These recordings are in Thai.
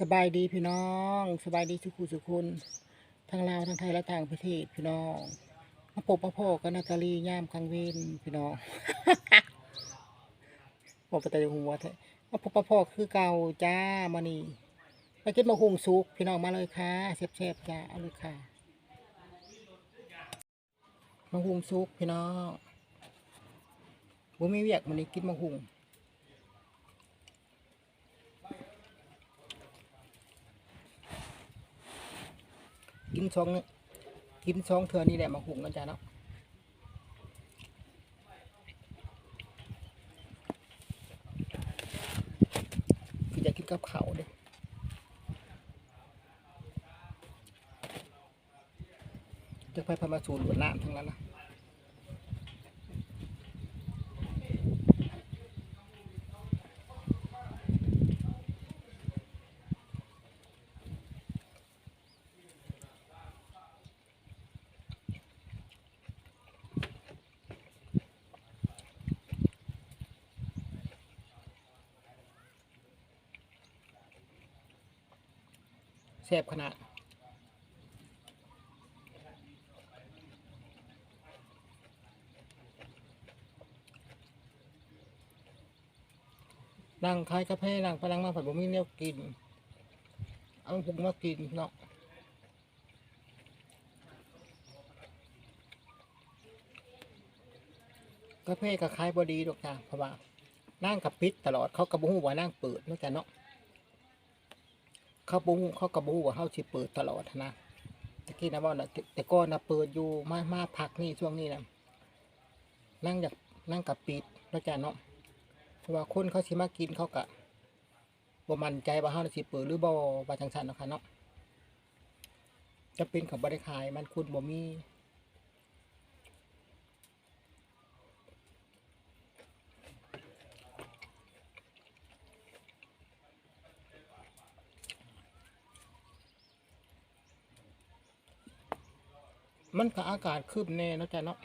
สบายดีพี่น้อง สบายดีทุกคู่ทุกคนทั้งลาวทั้งไทยและต่างประเทศพี่น้องมาพบมาพ่อกันนาตาลีย่ามกลางเวนพี่น้องบอกไปแต่หัวแท้มาพบมาพ่อคือเก่าจ้ามานี่มากินมาหุงสุกพี่น้องมาเลยค่ะแซ่บๆจ้าเอาเลยค่ะมาหุงสุกพี่น้องบ่มีเวียกมันนี้กินมาหุง กินช่องเนี่ยกินช่องเทือนี่แหละมาหุงกันจ้าเนาะคือจะกินกับเขาเด้จะไปพามาสูตรบนน้ำทั้งนั้นนะ ซ่บขนาดนั่งคายกาแฟนั่งพลังมาผัดบะหมี่เนี่ยกิน เอาผงมากินเนาะกาแฟก็ขายบอดีดอกจ้าเพราะว่านั่งกับปิดตลอดเขากระบุ้ว่านั่งเปิดนาะจ้ะเนาะ เขาบุ้เขากระบูว่าเขาชิเปิดตลอดนะตะกี้นะว่าน่ะแต่ก็นะเปิดอยู่มามาพักนี่ช่วงนี้นะนั่งอยากนั่งกับปิดนาะจ้ะเนาะเพราะว่าคนเขาสิมากินเขากะบ่มั่นใจว่าเฮาสิเปิดหรือบ่ว่าจังซั่นเนาะค่ะเนาะจะเป็นของบริขายมันคุณบ่มี มันก็อากาศคืบแน่เนาะจ้ะเนาะ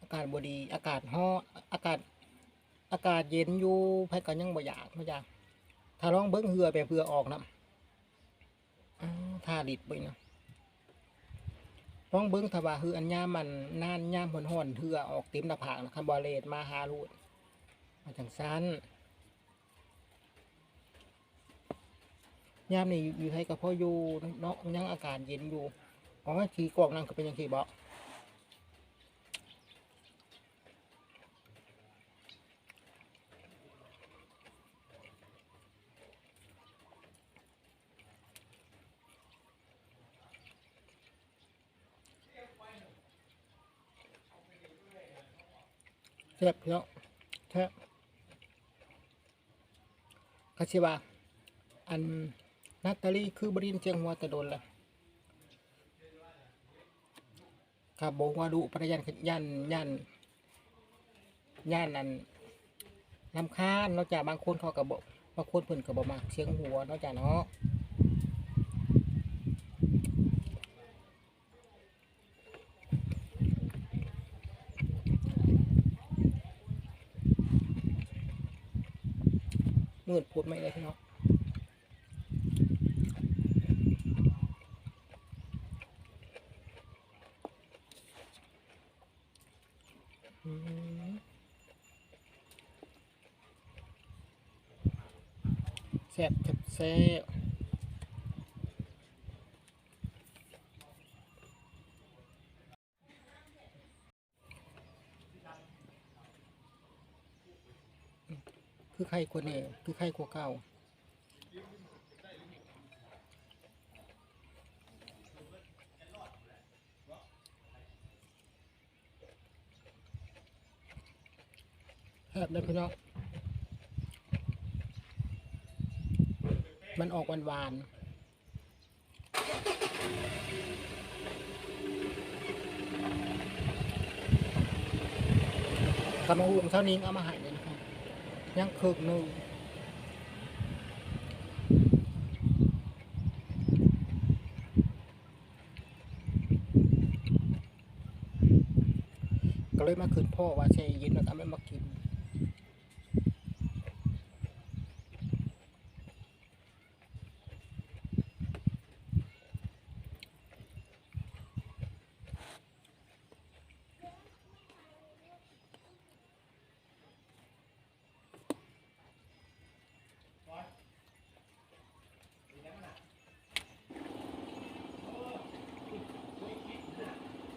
อากาศบดี อากาศฮ้ออากาศ อากาศเย็นอยู่ไผก็ยังบ่อยากบ่อยากถ้าลองเบิ่งเหือแบบเหือออกนะอ้าดิดไปนะลองเบิ่งถ้าว่าเหืออันย่ามันนานย่ามฮ้อนเหือออกเต็มหน้าผากนะคันบ่เลดมาหาลูดมาจังซั่นยามนี้อยู่ไทยก็พออยู่เนาะยังอากาศเย็นอยู่ อ๋อขี่กอกนั่นก็เป็นจังซี่บ่แซ่บพี่น้องแซ่บคาชิวาอันนาตาลีคือบรินเจียงหัวแต่โดนละ ครับบอกว่าดูพระยันยันยันยันอันลำคาญนอกจากบางคนเขาก็บอกบางคนเพิ่นก็บอกมาเสียงหัวนอกจากเนาะมืดพูดไม่ได้พี่น้องอืม แซ่บแซ่บแซ่บคือใครกว่านี่คือใครกว่าเก่าแซ่บเลยพี่น้อง มันออกหวานๆกำมะฮุงเท่านี้เอามาหายเลยนะครับยังคึกหนึ่งก็เลยมาคืนพ่อว่าใช่ย็นแล้วก็ไม่มากิน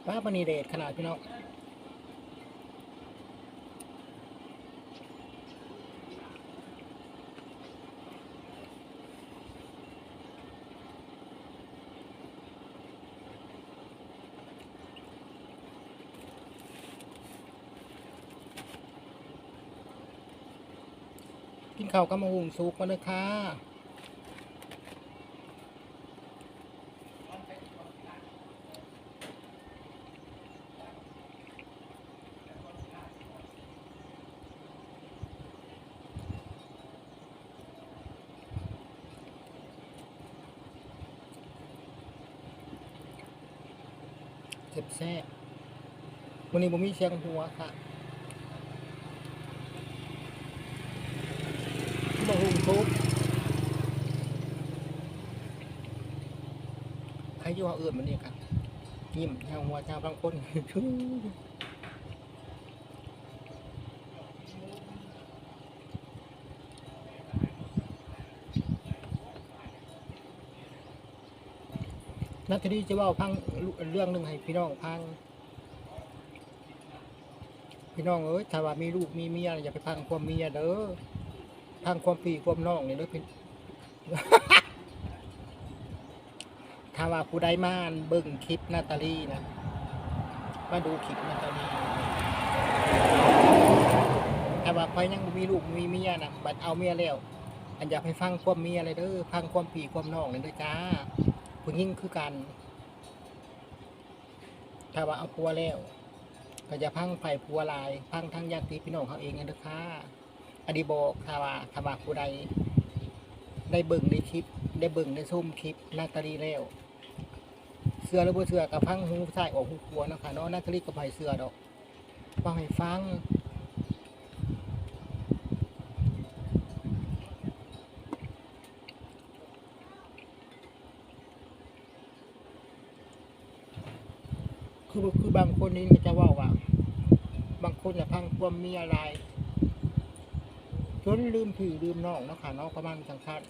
ป้าปณีเดชขนาดพี่น้องกินข้าวกับมาหุงสุกมาเลยค่ะ แซ่บวันนี้ผมมีเชียงหัวค่ะบะหุ่งทุบใครอยู่ว่าเอื่นมันนี่ครับยิ้มทางหัวเจ้าบางคน นักที่จะว่าพังเรื่องหนึ่งให้พี่น้องพัง พี่น้องเอ้ยถ้าว่ามีลูกมีเมียอย่าไปพังความเมียเด้อพังความพี่ความน้องนี่เด้อพี่ถ้าว่าผู้ใดมาเบิ่งคลิปนาตาลีนะมาดูคลิปนาตาลีถ้าว่าไปยังมีลูกมีเมียนะบัดเอาเมียแล้วอันอยากให้ฟังความเมียเลยเด้อพังความพี่ความน้องนี่เด้อจ้า ผู้หญิงคือกัน ถ้าว่าเอาผัวแล้ว ก็จะพังไผ่ผัวลาย พังทั้งญาติพี่น้องเขาเองนะค่ะอดีบอกถ้าว่าถ้าว่าผู้ใดได้เบิ่งในคลิป ได้เบิ่งได้ส้มคลิปนาตาลีแล้วเสือหรือบ่เสือกับพังหูซ้ายออกหูขวาเนะคะเนาะนาตาลีกับไผ่เสือดอกฟังให้ฟัง คือคือบางคนนี่ก็จะว่าว่า บางคนจะพังความมีอะไรจนลืมพี่ลืมน้องเนาะค่ะเนาะประมาณสังคัญ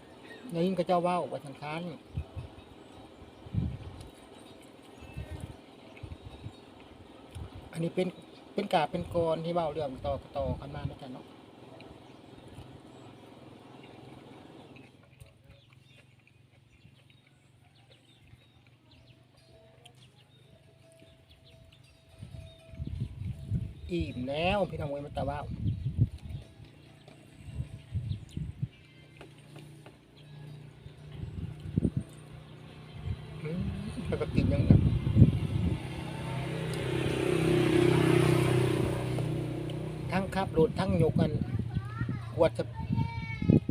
อย่งนี้ก็จะว่าว่าสังคัญอันนี้เป็นเป็นกาเป็นกรที่เว้าเรื่องต่อต่อกันมานะจ๊ะเนาะ อิ่มแล้วพี่น้องเว้ยมันแต่ว่าอืมปกติยังนะทั้งขับรถทั้งยกกันกวดจะ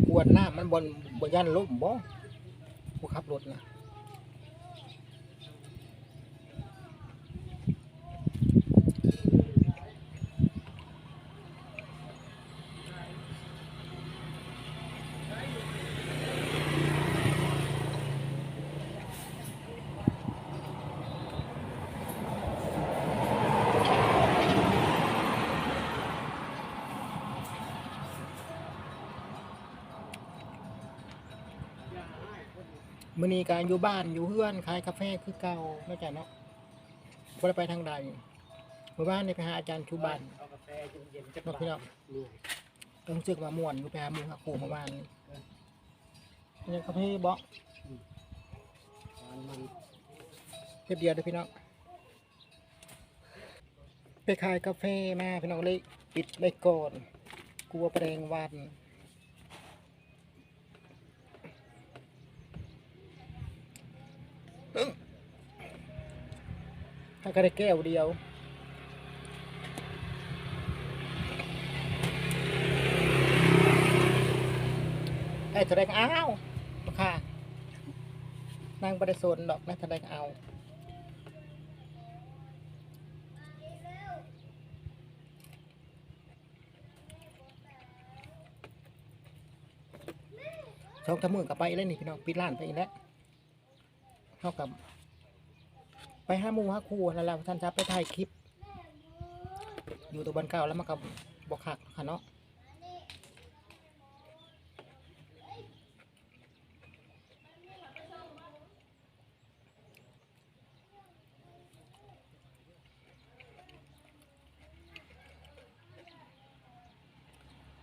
กวดหน้ามันบนบนยันลุ่มบ่ผู้ขับรถนะ มื้อนี้การอยู่บ้านอยู่เฮือนขายกาแฟคือเก่าเนาะจ๊ะเนาะบ่ได้ไปทางใดเมื่อวานนี่ไปหาอาจารย์ชูบันเอากาแฟเย็นๆจะเนาะพี่น้องเหนื่อยต้องเจอมาม่วนอยู่ไปหาหมู่หาคู่เมื่อวานนี่ยังกาแฟบ่มันมันเรียบเดียวเด้อพี่น้องไปขายกาแฟมาพี่น้องเลยปิดไว้ก่อนกลัวแปลงวัน ถ้าก็ได้แก้วเดียวไอ้แสดงอ้าค่ะนางบริสุทธิ์ดอกนะแสดงเอาชองทำมือกับไปแล้วนี่พี่น้องปิดร้านไปแล้วเท่ากับ ไปห้ามูห้าคู่นั่นแหละท่านจะไปถ่ายคลิป อยู่ตัวบนเก่าแล้วมากับบอกหักค่ะเนาะ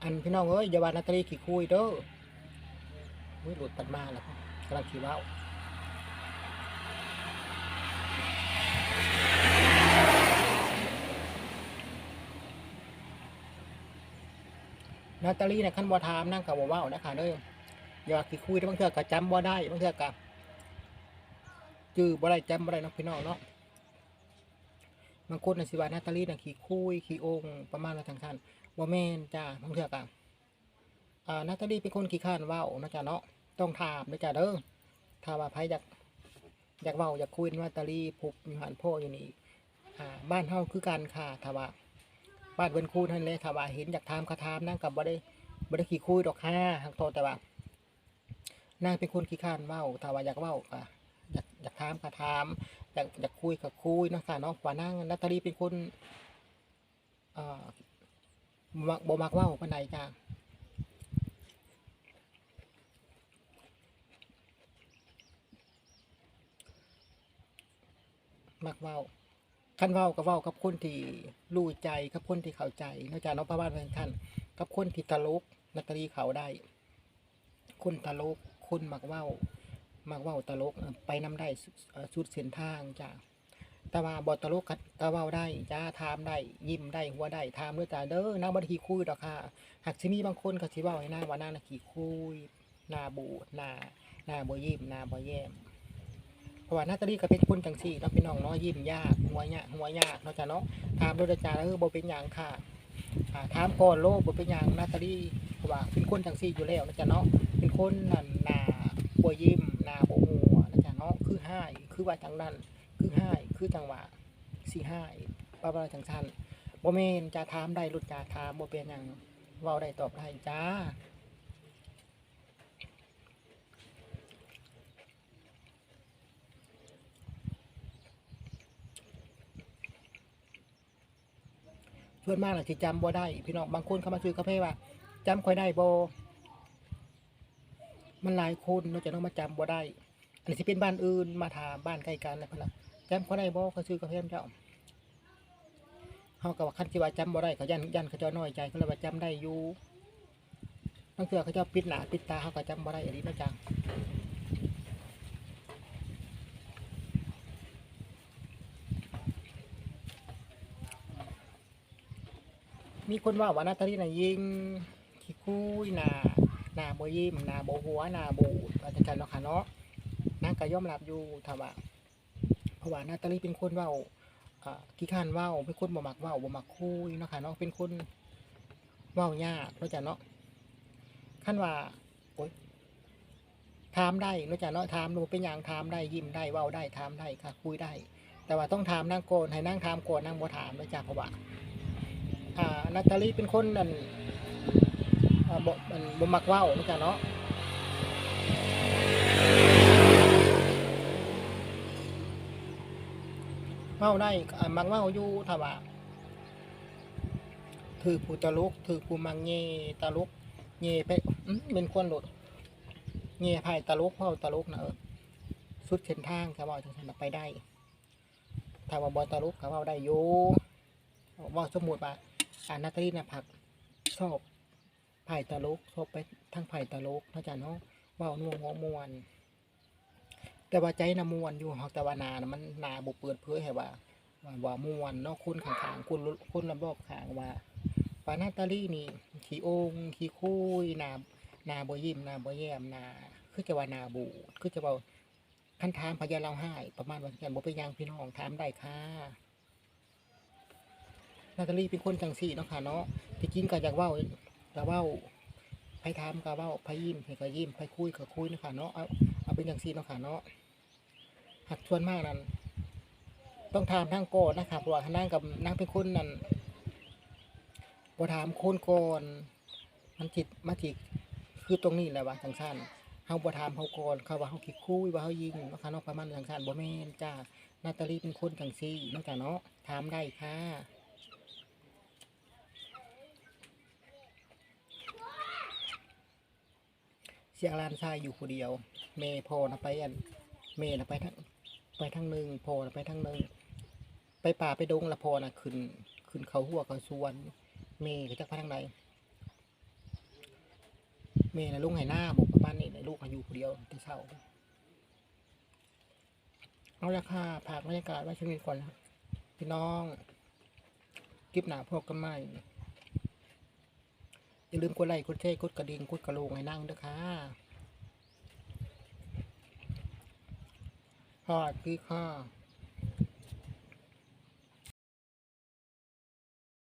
อันพี่น้องเอ้ยยาว่านาตรีขี่คุยเด้อมือหลุดตัดมาแล้วกำลังขี่ว้าว นาตาลีเนี่ยขั้นบ่ถามนั่งกับบ่ว้านะคะเด้ออย่าว่าขี้คุยแต่บางเทื่อก็จำบ่ได้บางเทื่อก็จื้อบ่ได้จำบ่ได้เนาะพี่น้องเนาะบางคนน่ะสิว่านาตาลีน่ะขี้คุยขี้โองประมาณว่าทางท่านบ่แม่นจ้าบางเทื่อก็อ่านาตาลีเป็นคนขี้ข้านเว้านะจ๊ะเนาะต้องถามนะจ๊ะเด้อถ้าว่าไผอยากอยากเว้าอยากคุยนาตาลีผูกอยู่หันพ่ออยู่นี่อ่าบ้านเฮาคือกันค่ะถ้าว่า บ้านเพิ่นคูนั่นแหละถ้าว่าเห็นอยากถามก็ถามนางก็บ่ได้บ่ได้ขี้คุยดอกค่ะทางโตแต่ว่านางเป็นคนขี้ข้านเว้าถ้าว่าอยากเว้าก็อยากอยากถามก็ถามอยากอยากคุยก็คุยเนาะค่ะเนาะว่านางนาตาลีเป็นคนอ่าบ่มักบ่มักเว้าปานใดจ้ามักเว้า คันเว้าก็เว้ากับคนที่รู้ใจกับคนที่เข้าใจนอกจากน้องประมาณเป็นท่านกับคนที่ตลกนัตรีเขาได้ คนตลกคนมักเว้ามักเว้าตลกไปนำได้สุดเส้นทางจ้ะแต่ว่าบ่ตลกก็ก็เว้าได้จ้าถามได้ยิ้มได้หัวได้ถามด้วยจ้าเด้อนางบ่ได้ขี้คุยดอกค่ะหากสิมีบางคนก็สิเว้าให้นางว่านางน่ะขี้คุยหน้าบูดหน้าหน้าบ่ยิ้มหน้าบ่แย้ม เพราะว่านาตาลีก็เป็นคนจังซี่เนาะพี่น้องนาะยิ้มยากหัวยากหัวยากเนาะจ้ะเนาะถามโดยจาเออบ่เป็นหยังค่ะอ่าถามก่อนโลบ่เป็นหยังนาตาลีเพราะว่าเป็นคนจังซี่อยู่แล้วนะจ๊ะเนาะเป็นคนนั่นหนาบ่ยิ้มหน้าบ่หัวนะจ๊ะเนาะคือห้ายคือว่าจังนั้นคือห้ายคือจังหวะสิห้ายว่าว่าจังซั่นบ่แม่นจะถามได้รุดจะถามบ่เป็นหยังเว้าได้ตอบได้จ้า ส่วนมากน่ะสิจำบ่ได้ พี่น้องบางคนเข้ามาซื้อกาแฟว่าจำค่อยได้บ่มันหลายคนเนาจะต้องมาจำบ่ได้ อันนี้สิเป็นบ้านอื่นมาถามบ้านใกล้กันแล้วพุ่นน่ะจำค่อยได้บ่เขาซื้อกาแฟเจ้าเฮาก็ว่าคันสิว่าจำบ่ได้เขายันยันเขาเจ้าน้อยใจเขาเลยว่าจำได้อยู่บางเทื่อเขาเจ้าปิดหน้าปิดตาเขาก็จำบ่ได้อันนี้นะจ๊ะ มีคนว่าว่านาตาลีน่ะยิงขี้คุยหน้าหน้าบ่ยิ้มหน้าบ่หัวหน้าบูดว่าจังซั่นเนาะค่ะเนาะนางก็ยอมรับอยู่ถ้าว่าเพราะว่านาตาลีเป็นคนว้าอ่าขี้ข้านว้าเป็นคนบ่มักว้าบ่มักคุยเนาะค่ะเนาะเป็นคนว้ายากเนาะจ้ะเนาะคันว่าโอ๊ยถามได้เนาะจ้ะเนาะถามดูเป็นหยังถามได้ยิ้มได้ว้าได้ถามได้ค่ะคุยได้ แต่ว่าต้องถามนางโกนให้นางถามโกนนางบ่ถามเนาะจ้ะเพราะว่า อ่านาตาลีเป็นคนนั่นอ่าบ่มันบ่มักเว้าเนาะจ้ะเนาะเว้าได้อ่ามักเว้าอยู่ถ้าว่าถือผู้ตลกถือผู้มักเงตลกเงไปอื้อเป็นคนโลดเงไผตลกเว้าตลกนะเออสุดเส้นทางก็เว้าจังซั่นน่ะไปได้ถ้าว่าบ่ตลกก็เว้าได้อยู่ว้าสมมุติว่า อานาตาลีนะผักชอบไผ่ตะลุกชอบไปทั้งไผ่ตะลุกเนาะจ๊ะเนาะว้านัวหัวมวน แต่ว่าใจนะมวนอยู่หอกแต่ว่านานะมันนาบ่เปิดเผยให้ว่าว่าวมวนเนาะคนข้างๆคนคนรอบๆข้างว่าปานาตาลีนี่ขี้โองขี้คุยนาน้าบ่ยิ้มน้าบ่แยมนาคือจะว่านาบูคือจะว้าคันถามพยาเราให้ประมาณว่าจังบ่เป็นยังพี่น้องถามได้ค่ะ นาตาลีเป็นคนจังสีเนาะค่ะเนาะที่จริงก็อยากเว้าก็เว้าไปถามก็เว้าไปยิ้มให้ก็ยิ้มไปคุยก็คุยเนาะค่ะเนาะเอาเอาเป็นจังสีเนาะค่ะเนาะหักชวนมากนั่นต้องถามทางก่อนนะครับเพราะว่าทางนั่งกับนั่งเป็นคนนั่นบ่ถามคนก่อนมันจิตมาจิคือตรงนี้แหละว่าจังซั่นเฮาบ่ถามเฮาก่อนเขาว่าเฮาคิดคุยว่าเฮายิงเนาะคะนาะประมาณจังซั่นบ่แม่นจ้านาตาลีเป็นคนจังซี่เนาะจ้ะเนาะถามได้ค่ะ สียงลานชายอยู่คนเดียว เมย์พอนะไปอันเมย์นะไปทั้งไปทั้งหนึ่งพอนะไปทั้งหนึ่งไปป่าไปดงละพอนะขึ้นขึ้นเขาหัวเขาสวน เมย์ก็จะไปทางไหนเมย์นะลุงให้หน้าบอกประมาณนี้นะลูกอายุคนเดียวที่เศร้าเอาละค่ะผากบรรยากาศไว้ช่วงนี้ก่อนนะพี่น้องคลิปหนาพวกกันใหม่ อย่าลืมกดไลค์กดแชร์กดกระดิ่งกดกระโหลกให้นั่งด้วยค่ะสวัสดีค่ะ